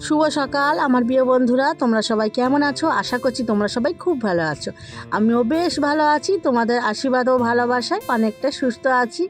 শুভ সকাল, আমার প্রিয় বন্ধুরা, তোমরা সবাই কেমন আছো? আশা করছি তোমরা সবাই খুব ভালো আছো। আমিও বেশ ভালো আছি, তোমাদের আশীর্বাদ ও ভালোবাসায় অনেকটা সুস্থ আছি।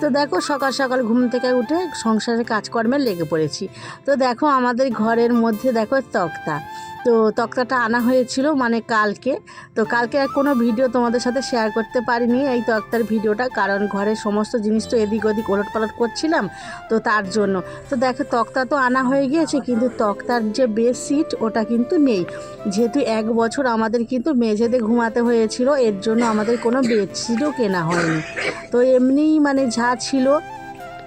তো দেখো, সকাল সকাল ঘুম থেকে উঠে সংসারের কাজকর্মে লেগে পড়েছি। তো দেখো, আমাদের ঘরের মধ্যে দেখো, তক্তা। তো তক্তাটা আনা হয়েছিল মানে কালকে। তো কালকে আর কোনো ভিডিও তোমাদের সাথে শেয়ার করতে পারিনি এই তক্তার ভিডিওটা, কারণ ঘরের সমস্ত জিনিস তো এদিক ওদিক ওলট পালট করছিলাম তো তার জন্য। তো দেখো, তক্তা তো আনা হয়ে গিয়েছে, কিন্তু তক্তার যে বেডশিট ওটা কিন্তু নেই। যেহেতু এক বছর আমাদের কিন্তু মেঝেতে ঘুমাতে হয়েছিল, এর জন্য আমাদের কোনো বেডশিটও কেনা হয়নি। তো এমনিই মানে যা ছিল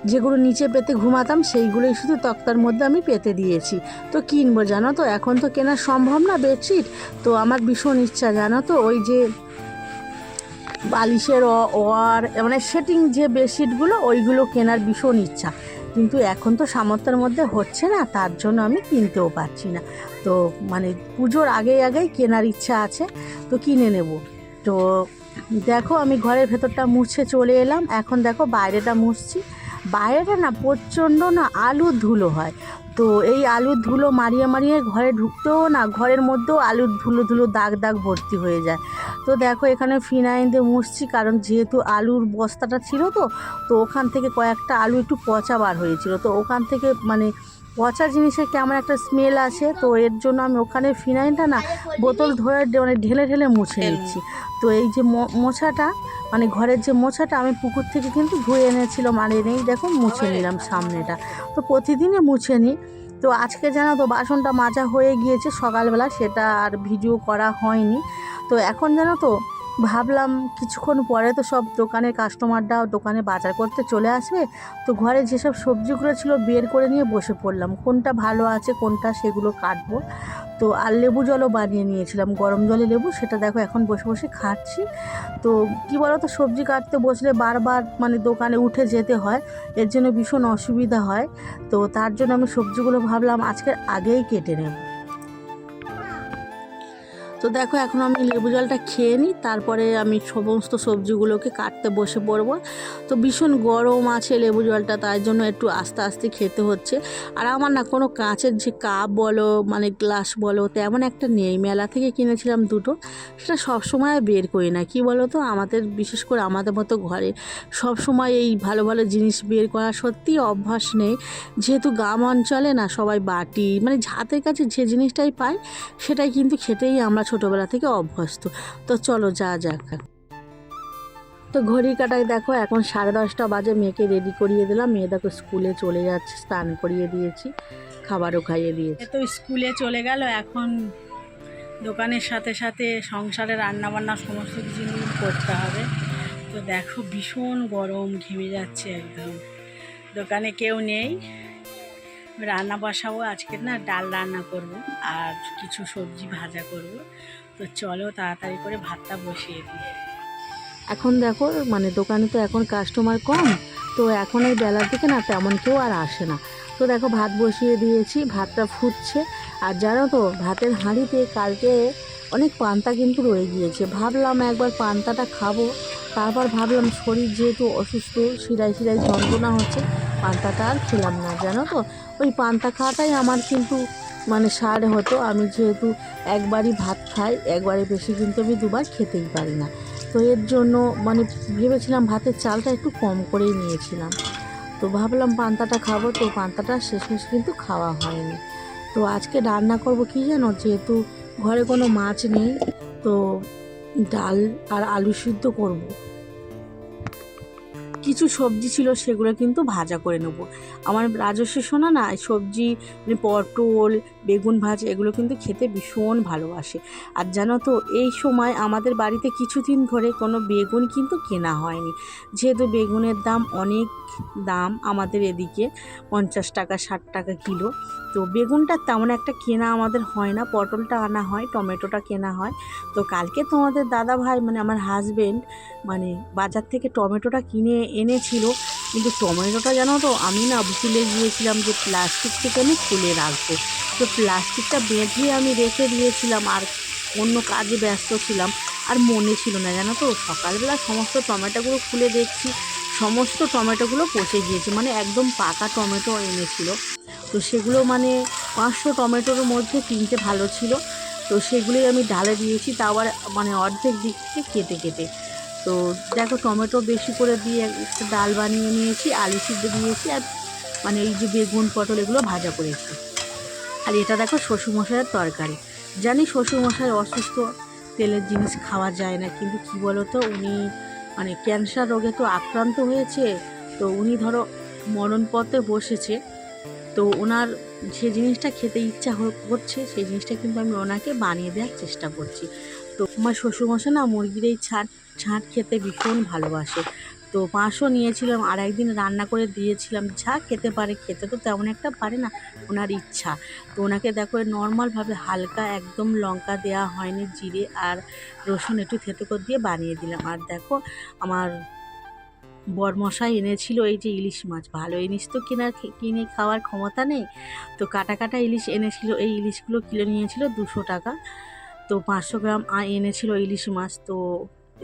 যেগুলো নিচে পেতে ঘুমাতাম, সেইগুলোই শুধু তক্তার মধ্যে আমি পেতে দিয়েছি। তো কিনবো জানো তো? এখন তো কেনা সম্ভব না বেডশিট। তো আমার ভীষণ ইচ্ছা জানো তো, ওই যে বালিশের ওয়ার মানে সেটিং যে বেডশিটগুলো, ওইগুলো কেনার ভীষণ ইচ্ছা। কিন্তু এখন তো সামর্থ্যের মধ্যে হচ্ছে না, তার জন্য আমি কিনতেও পারছি না। তো মানে পুজোর আগে আগেই কেনার ইচ্ছা আছে, তো কিনে নেব। তো দেখো আমি ঘরের ভেতরটা মুছে চলে এলাম। এখন দেখো বাইরেটা মুছছি। বাইরেটা না প্রচণ্ড না আলু ধুলো হয়। তো এই আলুর ধুলো মারিয়ে মারিয়ে ঘরে ঢুকতেও না, ঘরের মধ্যেও আলুর ধুলো ধুলো দাগ দাগ ভর্তি হয়ে যায়। তো দেখো এখানে ফিনাইল দিয়ে মুছছি, কারণ যেহেতু আলুর বস্তাটা ছিল তো তো ওখান থেকে কয়েকটা আলু একটু পচা বার হয়েছিল। তো ওখান থেকে মানে পচা জিনিসের কেমন একটা স্মেল আসে তো এর জন্য আমি ওখানে ফিনাইলটা না বোতল ধরে মানে ঢেলে ঢেলে মুছে নিচ্ছি। তো এই যে মোছাটা মানে ঘরের যে মোছাটা আমি পুকুর থেকে কিন্তু ধুয়ে এনেছিলাম আর এনেই দেখো মুছে নিলাম সামনেটা। তো প্রতিদিনই মুছে নিই। তো আজকে জানো তো বাসনটা মাজা হয়ে গিয়েছে সকালবেলা সেটা আর ভিডিও করা হয়নি। তো এখন জানো তো ভাবলাম কিছুক্ষণ পরে তো সব দোকানের কাস্টমাররা দোকানে বাজার করতে চলে আসবে, তো ঘরে যেসব সবজিগুলো ছিল বের করে নিয়ে বসে পড়লাম। কোনটা ভালো আছে, কোনটা সেগুলো কাটবো। তো আর লেবু জলও বানিয়ে নিয়েছিলাম, গরম জলে লেবু, সেটা দেখো এখন বসে বসে খাচ্ছি। তো কি বলো তো সবজি কাটতে বসলে বারবার মানে দোকানে উঠে যেতে হয়, এর জন্য ভীষণ অসুবিধা হয়। তো তার জন্য আমি সবজিগুলো ভাবলাম আজকের আগেই কেটে নেব। তো দেখো, এখন আমি লেবু জলটা খেয়ে নিই, তারপরে আমি সমস্ত সবজিগুলোকে কাটতে বসে পড়ব। তো ভীষণ গরম আছে লেবু জলটা, তাই জন্য একটু আস্তে আস্তে খেতে হচ্ছে। আর আমার না কোনো কাঁচের যে কাপ বলো মানে গ্লাস বলো, তেমন একটা নেই। মেলা থেকে কিনেছিলাম দুটো, সেটা সব সময় বের করি না। কি বলো তো? আমাদের, বিশেষ করে আমাদের মতো ঘরে সব সময় এই ভালো ভালো জিনিস বের করা সত্যি অভ্যাস নেই। যেহেতু গ্রাম অঞ্চলে না সবাই বাটি মানে হাতের কাছে যে জিনিসটাই পায়, সেটাই কিন্তু খেতেই আমরা ছোটোবেলা থেকে অভ্যস্ত। তো চলো যা যাক। তো ঘড়ি কাটায় দেখো, এখন সাড়ে দশটা বাজে, মেয়েকে রেডি করিয়ে দিলাম। মেয়ে দেখো স্কুলে চলে যাচ্ছে, স্নান করিয়ে দিয়েছি, খাবারও খাইয়ে দিয়েছি। তো স্কুলে চলে গেল, এখন দোকানের সাথে সাথে সংসারে রান্না বান্না সমস্ত কিছু করতে হবে। তো দেখো ভীষণ গরম, ঘেমে যাচ্ছে একদম। দোকানে কেউ নেই। রান্না বসাবো, আজকে না ডাল রান্না করব আর কিছু সবজি ভাজা করব। তো চলো তাড়াতাড়ি করে ভাতটা বসিয়ে দিই। এখন দেখো মানে দোকানে তো এখন কাস্টমার কম, তো এখন এই বেলার দিকে না তেমন কেউ আর আসে না। তো দেখো ভাত বসিয়ে দিয়েছি, ভাতটা ফুটছে। আর জানো তো, ভাতের হাঁড়িতে কালকে অনেক পান্তা কিন্তু রয়ে গিয়েছে। ভাবলাম একবার পান্তাটা খাব। তারপর ভাবলাম শরীর যেহেতু অসুস্থ, শিরায় শিরায় যন্ত্রণা হচ্ছে পান্তাটা আর খেলাম না, জানো তো? ওই পান্তা খাওয়াটাই আমার কিন্তু মানে সার হতো। আমি যেহেতু একবারই ভাত খাই, একবারে বেশি কিন্তু আমি দুবার খেতেই পারি না। তো এর জন্য মানে ভেবেছিলাম ভাতের চালটা একটু কম করেই নিয়েছিলাম। তো ভাবলাম পান্তাটা খাব। তো পান্তাটা শেষমেশ কিন্তু খাওয়া হয়নি। তো আজকে রান্না করব কি জানো? যেহেতু ঘরে কোনো মাছ নেই, তো ডাল আর আলু সিদ্ধ করব। কিছু সবজি ছিল সেগুলো কিন্তু ভাজা করে নেব। আমার রাজস্ব সোনা না সবজি মানে পটল, বেগুন ভাজা, এগুলো কিন্তু খেতে ভীষণ ভালোবাসে। আর জানো তো, এই সময় আমাদের বাড়িতে কিছুদিন ধরে কোনো বেগুন কিন্তু কেনা হয়নি। যেহেতু বেগুনের দাম অনেক দাম, আমাদের এদিকে পঞ্চাশ টাকা, ষাট টাকা কিলো। তো বেগুনটা তেমন একটা কেনা আমাদের হয় না, পটলটা আনা হয়, টমেটোটা কেনা হয়। তো কালকে তোমাদের দাদা ভাই মানে আমার হাজবেন্ড মানে বাজার থেকে টমেটোটা কিনে এনেছিল, কিন্তু টমেটোটা জানো তো, আমি না ভুলে গিয়েছিলাম যে প্লাস্টিক থেকে আমি খুলে রাখব। তো প্লাস্টিকটা বেঁধে আমি রেখে দিয়েছিলাম আর অন্য কাজে ব্যস্ত ছিলাম। আর মনে ছিল না জানো তো, সকালবেলা সমস্ত টমেটোগুলো খুলে দেখছি, সমস্ত টমেটোগুলো পচে গিয়েছে মানে একদম পাকা টমেটো এনেছিল। তো সেগুলো মানে পাঁচশো টমেটোর মধ্যে তিনটে ভালো ছিল। তো সেগুলোই আমি ডালে দিয়েছি তা আবার মানে অর্ধেক দিক থেকে কেটে কেটে। তো দেখো টমেটো বেশি করে দিয়ে একটা ডাল বানিয়ে নিয়েছি, আলু সিদ্ধ দিয়েছি আর মানে এই যে বেগুন, পটল এগুলো ভাজা করেছি। আর এটা দেখো শ্বশুরমশাইয়ের তরকারি। জানি শ্বশুরমশাই অসুস্থ, তেলের জিনিস খাওয়া যায় না, কিন্তু কি বলো তো উনি মানে ক্যান্সার রোগে তো আক্রান্ত হয়েছে, তো উনি ধরো মরণপথে বসেছে, তো ওনার যে জিনিসটা খেতে ইচ্ছা হচ্ছে, সেই জিনিসটা কিন্তু আমি ওনাকে বানিয়ে দেওয়ার চেষ্টা করছি। তো আমার শ্বশুরমশাই না মুরগির এই ছাট ছাট খেতে ভীষণ ভালোবাসে। তো মাংস নিয়েছিলাম, আর একদিন রান্না করে দিয়েছিলাম। যা খেতে পারে, খেতে তো তেমন একটা পারে না, ওনার ইচ্ছা। তো ওনাকে দেখো নর্মালভাবে হালকা একদম লঙ্কা দেওয়া হয়নি, জিরে আর রসুন একটু থেতো করে দিয়ে বানিয়ে দিলাম। আর দেখো, আমার বরমশাই এনেছিল এই যে ইলিশ মাছ। ভালো ইলিশ তো কেনার কিনে খাওয়ার ক্ষমতা নেই। তো কাটা কাটা ইলিশ এনেছিল, এই ইলিশগুলো কিলো নিয়েছিল দুশো টাকা। তো পাঁচশো গ্রাম এনেছিল ইলিশ মাছ, তো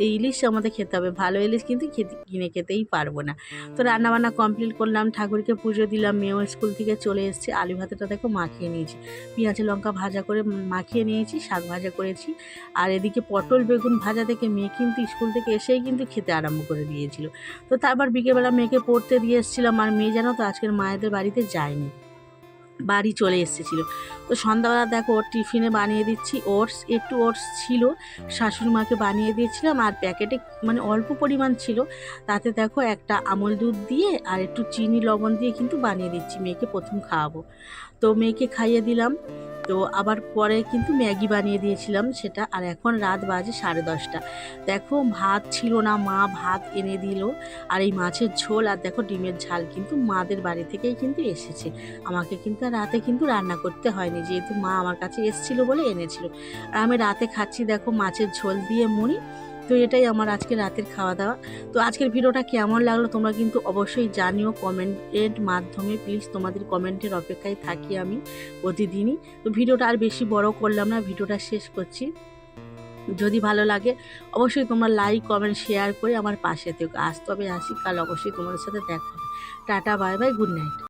এই ইলিশ আমাদের খেতে হবে। ভালো ইলিশ কিন্তু খেতে, কিনে খেতেই পারব না। তো রান্নাবান্না কমপ্লিট করলাম, ঠাকুরকে পুজো দিলাম, মেয়েও স্কুল থেকে চলে এসেছে। আলু ভাতেটা দেখো মাখিয়ে নিয়েছি। পেঁয়াজ, লঙ্কা ভাজা করে মাখিয়ে নিয়েছি, শাক ভাজা করেছি। আর এদিকে পটল, বেগুন ভাজা থেকে মেয়ে কিন্তু স্কুল থেকে এসেই কিন্তু খেতে আরম্ভ করে দিয়েছিল। তো তারপর বিকেলবেলা মেয়েকে পড়তে দিয়ে এসেছিলাম। আর মেয়ে জানো তো আজকের মায়েদের বাড়িতে যায়নি। বাড়ি চলে এসেছিল। তো সন্ধ্যাবেলা দেখো ওর টিফিনে বানিয়ে দিচ্ছি, ওটস, একটু ওটস ছিল, শাশুড়ি মাকে বানিয়ে দিয়েছিলাম, আর প্যাকেটে মানে অল্প পরিমাণ ছিল। তাতে দেখো একটা আমল দুধ দিয়ে আর একটু চিনি লবণ দিয়ে কিন্তু বানিয়ে দিচ্ছি, মেয়েকে প্রথম খাওয়াবো। তো মেয়েকে খাইয়ে দিলাম। তো আবার পরে কিন্তু ম্যাগি বানিয়ে দিয়েছিলাম, সেটা আর এখন রাত বাজে সাড়ে দশটা। দেখো ভাত ছিল না, মা ভাত এনে দিল আর এই মাছের ঝোল আর দেখো ডিমের ঝাল কিন্তু মাদের বাড়ি থেকেই কিন্তু এসেছে। আমাকে কিন্তু রাতে কিন্তু রান্না করতে হয়নি, যেহেতু মা আমার কাছে এসেছিল বলে এনেছিল। আর আমি রাতে খাচ্ছি দেখো মাছের ঝোল দিয়ে মুড়ি তো এটাই আমার আজকে রাতের খাওয়া দাওয়া তো আজকের ভিডিওটা কেমন লাগল তোমরা কিন্তু অবশ্যই জানিও কমেন্টের মাধ্যমে। প্লিজ তোমাদের কমেন্টের অপেক্ষায় থাকি আমি প্রতিদিনই। তো ভিডিওটা আর বেশি বড় করলাম না, ভিডিওটা শেষ করছি। যদি ভালো লাগে অবশ্যই তোমরা লাইক কমেন্ট শেয়ার করে আমার পাশে থেকো। আজ তবে আসি, কাল অবশ্যই তোমাদের সাথে দেখা হবে। Tata bye bye good night